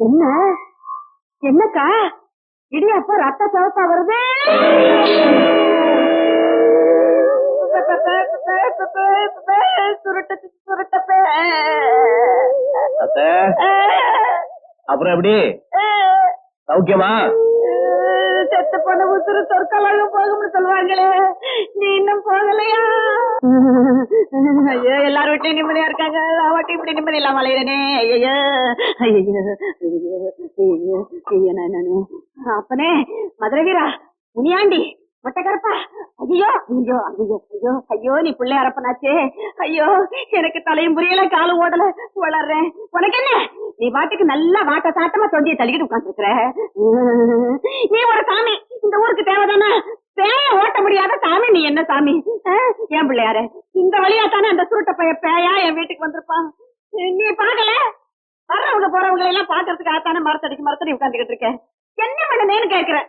என்ன? என்னக்கா? இடியாப்பா ரத்த சிவப்பா வருது? அப்புறம் எப்படி? சௌக்கியமா? பொண்ணு போன உசுறு சொற்களாக போகும்னு சொல்லுவாங்களே. நீ இன்னும் போகலையா? ஐயோ எல்லாரும் வீட்டையும் நிம்மதியா இருக்காங்க. அவட்டி இப்படி நிம்மதி இல்லாம அலையிறனே. ஐயோ ஐயோ ஐயோ ஐயோ ஐயோ நானு அப்பனே மதுரவீரா முனியாண்டி. முனியாண்டி மொட்டைக்கரப்பா ஐயோ ஐயோ ஐயோ ஐயோ ஐயோ நீ பிள்ளை அரப்பனாச்சே. ஐயோ எனக்கு தலையும் புரியல காலும் ஓடல. வளர்றேன் உனக்கு என்ன? நீ பாட்டுக்கு நல்லா வாட்ட சாட்டமா தொண்டிய தள்ளிக்கிட்டு உட்காந்துருக்குற நீ ஒரு சாமி. இந்த ஊருக்கு தேவைதானே? பேய ஓட்ட முடியாத சாமி. நீ என்ன சாமி? ஆ? ஏன் பிள்ளையாரு? இந்த வழியா தானே அந்த சுருட்ட பைய பேயா என் வீட்டுக்கு வந்திருப்பான்? நீ பாக்கல வர்றவங்க போறவங்க எல்லாம் பாக்குறதுக்கு தானே மரத்தடிக்கு மரத்தடி உட்காந்துக்கிட்டு இருக்கேன். என்ன பண்ணுனேன்னு கேக்குறேன்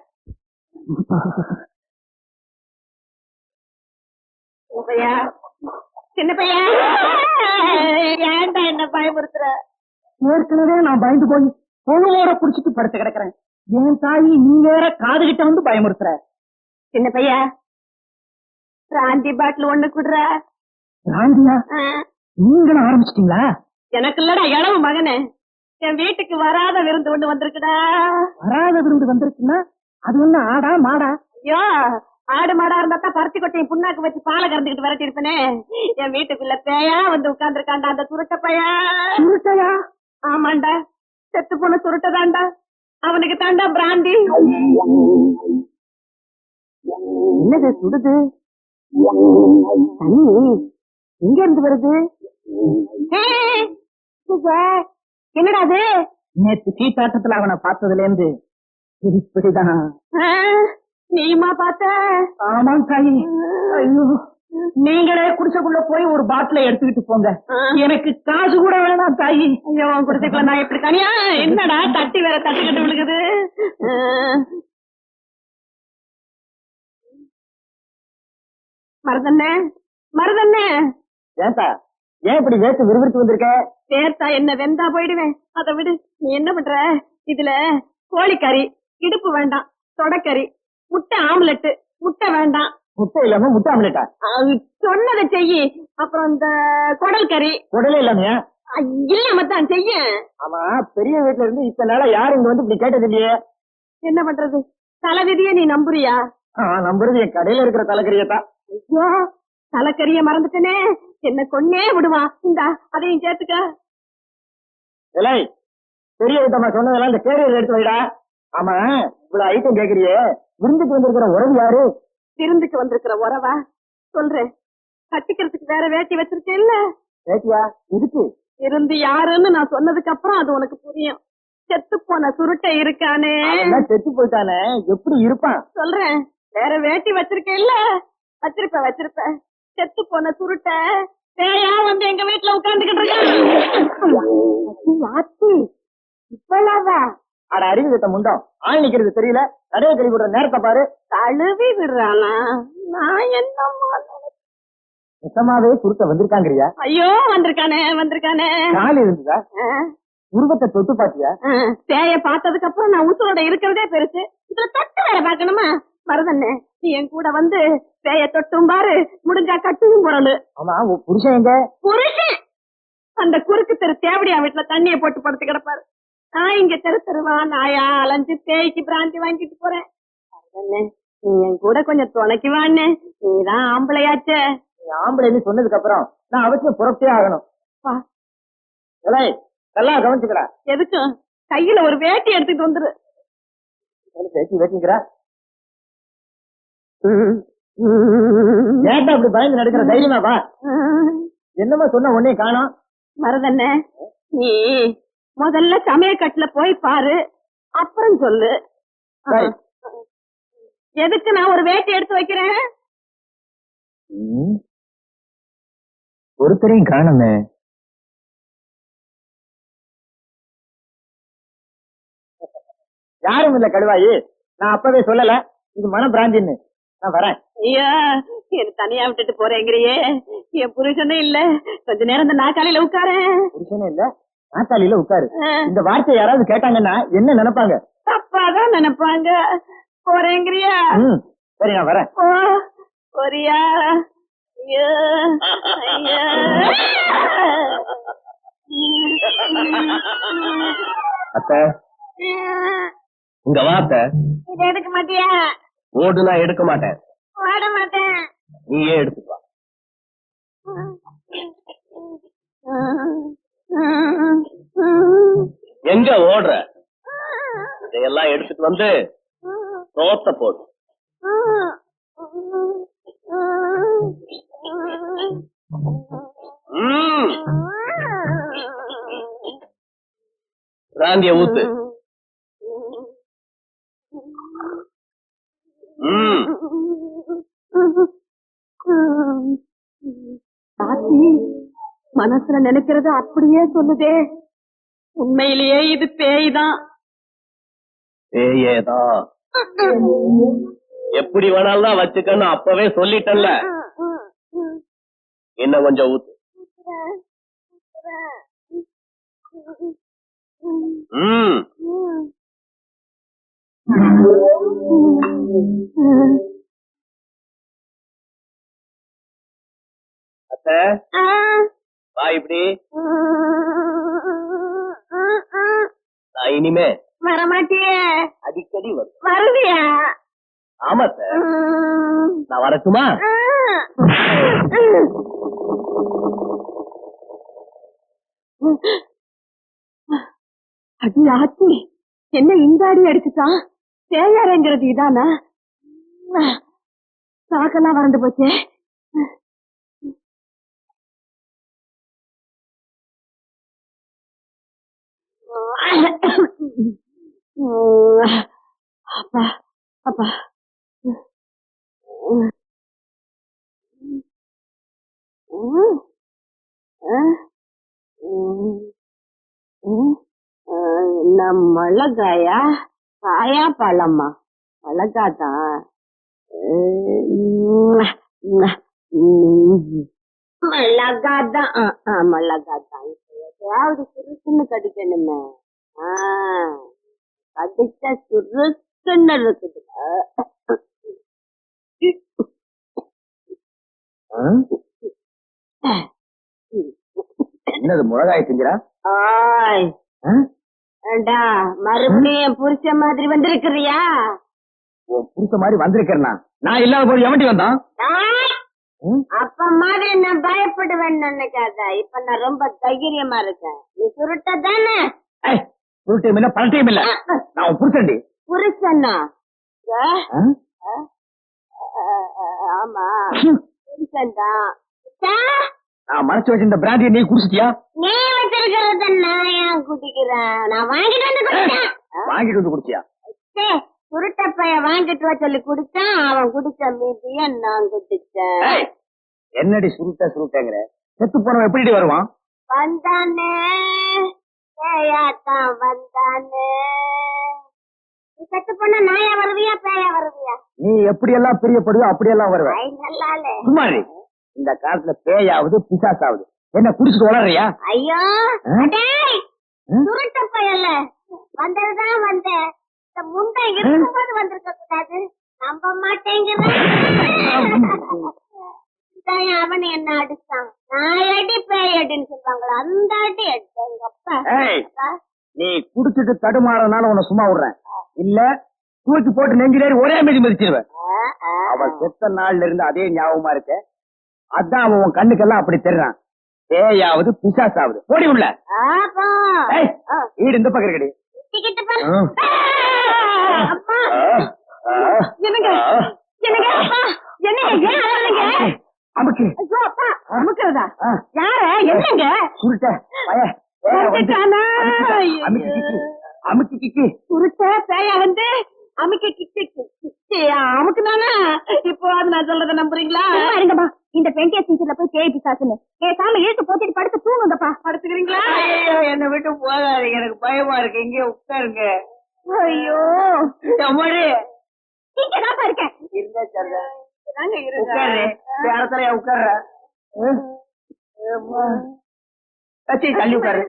சின்ன பையா சின்ன பையா ஏன்டா என்ன பயமுறுத்துற? ஏற்கனவே நான் பயந்து போய் பொழுவோட புடிச்சிட்டு படுத்து கிடக்குறேன். என் தாயி நீ வேற காது கிட்ட வந்து பயமுறுத்துற. சின்ன பையா பிராந்தி பாட்டில் ஒண்ணு குடுற. ஆ, நீங்களும் ஆரம்பிச்சிட்டீங்களா? எனக்கு இல்லடா இளவு மகனே. என் வீட்டுக்கு வராத விருந்து ஒண்ணு வந்திருக்குடா. வராத விருந்து வந்திருக்குன்னா அது என்ன ஆடா மாடா? ஐயோ ஆடு மாடா இருந்தா தான் பருத்தி கொட்டையும் புண்ணாக்கு வச்சு பாலை கறந்துக்கிட்டு விரட்டி இருப்பேனே என் வீட்டுக்குள்ள பேயா வந்து உட்கார்ந்துருக்காண்டா அந்த சுருட்ட பையா? சுருட்டையா? ஆமாண்டா. செத்து போன சுருட்டதாண்டா அவனுக்கு தாண்டா பிராந்தி. என்னது சுடுது? தண்ணி எங்க இருந்து வருது. என்னடா அது? நேத்து சீட்டாட்டத்துல அவனை பார்த்ததுல இருந்து இப்படிதான். ஆ, நீயுமா பார்த்த? ஆமாம் தாயி. ஐயோ. நீங்களே குடிசைக்குள்ள போய் ஒரு பாட்டில எடுத்துக்கிட்டு போங்க. எனக்கு காசு கூட வேணாம் தாயி. ஐயோ குடிசைக்குள்ள நான் எப்படி தனியா? என்னடா தட்டி வேற தட்டுக்கிட்டு விழுகுது. மருதண்ணே மருதண்ணே. ஏன்டா ஏன் இப்படி வேத்து விறுவிறுத்து வந்திருக்க? சேர்த்தா என்ன வெந்தா போயிடுவேன். அதை விடு நீ என்ன பண்ற? இதுல கோழிக்கறி இடுப்பு வேண்டாம் தொடக்கறி. முட்டை ஆம்லெட் முட்டை வேண்டாம். முட்டை இல்லாம முட்டை ஆம்லெட்டா? சொன்னதை செய்யி அப்புறம் இந்த குடல் கறி. குடலே இல்லாமையா? இல்லாம தான் செய்ய ஆமா பெரிய வீட்டுல இருந்து இத்தனை நாளா யாரும் இங்க வந்து இப்படி கேட்டது இல்லையே? என்ன பண்றது? தலைவிதிய நீ நம்புறியா? நம்புறது என் கடையில இருக்கிற தலைக்கறியத்தான் ஐயோ தலைக்கறிய மறந்துட்டனே. என்ன கொன்னே விடுவான் இந்தா அதையும் சேர்த்துக்க. பெரிய விட்டமா சொன்னதெல்லாம் இந்த கேரியர் எடுத்து வைடா. ஆமா இவ்வளவு ஐட்டம் கேக்குறியே. விருந்துக்கு வந்திருக்கிற உறவு யாரு? விருந்துக்கு வந்திருக்கிற உறவா? சொல்றேன். கட்டிக்கிறதுக்கு வேற வேட்டி வச்சிருக்கேன் இல்ல? கேட்டியா இருக்கு. இருந்து யாருன்னு நான் சொன்னதுக்கு அப்புறம் அது உனக்கு புரியும். செத்து போன சுருட்டை இருக்கானே. செத்து போயிட்டானே. எப்படி இருப்பான்? சொல்றேன். வேற வேட்டி வச்சிருக்கேன் இல்ல? வச்சிருப்ப வச்சிருப்ப செத்து போன சுருட்டை. பேயா வந்து எங்க வீட்டுல உட்கார்ந்துகிட்டு இருக்கான் இப்பலாவா அட அறிவு முண்டம் ஆள் நிக்கிறது தெரியல. கடையை கழுவி விடுற நேரத்தை பாரு. தழுவி விடுறானா நான் என்னம்மா நிஜமாவே குறுக்க வந்திருக்காங்கறியா? ஐயோ வந்திருக்கானே வந்திருக்கானே. கால் இருந்ததா உருவத்தை தொட்டு பாத்தியா? பேய பார்த்ததுக்கு அப்புறம் நான் உசுரோட இருக்கிறதே பெருசு. இதுல தொட்டு வேற பாக்கணுமா மருதண்ணே நீ என் கூட வந்து பேய தொட்டும் பாரு. முடிஞ்சா கட்டும் பொருள் ஆமா புருஷன் எங்க? புருஷன்! அந்த குறுக்கு தெரு தேவடியா வீட்டுல தண்ணிய போட்டு படுத்து கிடப்பாரு. நான் இங்க தெரு தெருவா. நாயா அலைஞ்சு பேய்க்கு பிராந்தி வாங்கிட்டு போறேன். நீ என் கூட கொஞ்சம் துணைக்கு வாண்ணே. நீதான் ஆம்பளையாச்சே. நீ ஆம்பளைன்னு சொன்னதுக்கு அப்புறம் நான் அவசியம் புறப்பட்டே ஆகணும். நல்லா கவனிச்சுக்கடா. எதுக்கும் கையில ஒரு வேட்டி எடுத்துட்டு வந்துரு. பேசி பேசிக்கிறா ஏன்டா அப்படி பயந்து நடக்கிற? தைரியமா வா. என்னமா சொன்ன உடனே காணோம். மருதண்ணே நீ முதல்ல சமயக்கட்டுல போய் பாரு. அப்புறம் சொல்லு. எதுக்கு நான் ஒரு வேட்டி எடுத்து வைக்கிறேன்? ஒருத்தரையும் காணுமே. யாரும் இல்ல கடுவாயி. நான் அப்பவே சொல்லல. இது மன பிராந்தின்னு நான் வரேன். ஐயா என்ன தனியா விட்டுட்டு போறேங்கிறியே. என் புருஷனும் இல்ல. கொஞ்ச நேரம் இந்த நாக்காளியில உட்காரேன். புருஷனே இல்ல. நாத்தாளியில உட்காரு. இந்த வார்த்தை யாராவது கேட்டாங்கன்னா என்ன நினைப்பாங்க? தப்பாதான் நினைப்பாங்க. போறேங்கிறியா? சரி நான் வரேன். போறியா? அத்த இங்க வா அத்த. இதை எடுக்க மாட்டியா? ஓடு நான் எடுக்க மாட்டேன். வாட மாட்டேன். நீயே எடுத்துட்டு வா. எங்க ஓடுற? இதையெல்லாம் எடுத்துட்டு வந்து தோத்த போடு. பிராந்திய ஊத்து. ம். பாத்தி. மனசுல நினைக்கிறது அப்படியே சொல்லுதே. உண்மையிலேயே இது பேய் தான் ஏயேதா எப்படி வேணாலும் தான் வச்சுக்கன்னு அப்பவே சொல்லிட்டேன்ல. இன்னும் கொஞ்சம் ஊத்து. ம். இப்படி? நான் இனிமே வரமாட்டியே. அடிக்கடி வரும் வருவியா? ஆமா சார். நான் வரட்டுமா? அடி ஆச்சி என்ன இந்த அடி அடிச்சுட்டான் தேயாரங்கிறது இதானா? சாக்கெல்லாம் வறண்டு போச்சே. அப்பா அப்பா நம் மிளகாயா காயா பழமா மிளகாதான் மிளகாதான் மிளகாதான் எதையாவது சுருக்குன்னு கடிக்கணுமே ஆஹ் கடிச்சா சுருக்குன்னு இருக்குது? என்னது மிளகாய்? ஏண்டா மறுபடியும் புருஷ மாதிரி வந்திருக்கிறியா? புருஷ மாதிரி வந்திருக்கிறனா? நான் இல்லாத போது எவன்டி வந்தான்? அப்ப மாதிரி நான் பயப்படுவேன்னு நினைக்காத. இப்ப நான் ரொம்ப தைரியமா இருக்கேன். நீ சுருட்ட தானே சுருட்டையும் இல்ல பழட்டையும் இல்ல. நான் புருஷன்டி. புருஷனா? ஆமா. புருஷன் தான் நான் மறைச்சு வச்சிருந்த பிராந்தியை நீ குடிச்சிட்டியா? நீ வச்சிருக்கிறத நான் ஏன் குடிக்கிறேன் நான் வாங்கிட்டு வந்து குடிச்சேன். வாங்கிட்டு வந்து குடிச்சியா? சுருட்ட பைய வாங்கிட்டு வா சொல்லி குடிச்சான். அவன் குடிச்ச மீதிய நான் குடிச்சேன் என்னடி சுருட்ட சுருட்டங்கிற? செத்து போனவன் எப்படி வருவான்? வந்தானே. பேயாத்தான் வந்தானே. நீ செத்து போனா நாயா வருவியா பேயா வருவியா? நீ எப்படி எல்லாம் பிரியப்படுவோ அப்படியெல்லாம் வருவ. ஐ நல்லாலே. சும்மா இரு. இந்த காலத்துல பேயாவது பிசாசாவது. என்ன குடிச்சிட்டு வளர்றியா ஐயோ? சுருட்ட பயல்ல. வந்ததுதான் வந்தேன். இந்த முண்டை இருக்கும்போது வந்திருக்க கூடாது. நம்ப மாட்டேங்கிறேன் அவன் என்ன அடிச்சான்? நான் அடி பேய் அடின்னு சொல்லுவாங்களா அந்த அடி அடிச்சேன் எங்க அப்பா. நீ குடிச்சிட்டு தடுமாறனால உன்னை சும்மா விடுறேன். இல்ல தூக்கி போட்டு நெஞ்சிலேறி ஒரே மீதி மிதிச்சிருவேன். அவன் செத்த நாள்ல இருந்து அதே ஞாபகமா இருக்க. அதான் அவன் உன் கண்ணுக்கெல்லாம் அப்படி தெரிறான். பேயாவது பிசாசாவது. ஓடி உள்ள. வீடு இந்த பக்கம் இருக்கடி. என்னங்க? என்னங்க? என்னங்க? அமுக்கு ஐயோ அப்பா அமுக்கிறதா ஆ. யார? என்னங்க? சுருட்ட? அமுக்கி கிக்கி. அமுக்கி கிக்கி. பேயா வந்து? அமுக்க அமுக்குனானா இப்போ நான்? சொல்றத நம்புறீங்களா? இருங்கப்பா இந்த பெண்டிய சீசன்ல போய் பேய் பிசாசுன்னு. ஏ சாமி இழுத்து போத்திட்டு படுத்து தூங்குங்கப்பா. படுத்துக்கிறீங்களா? என்ன விட்டு போகாதீங்க. எனக்கு பயமா இருக்கு. இங்கே உட்காருங்க. ஐயோ. அம்மாடி. இங்க தான் இருக்கேன். இருந்தா சரிதான் உட்காரு. கட்சி தள்ளி உட்காரு.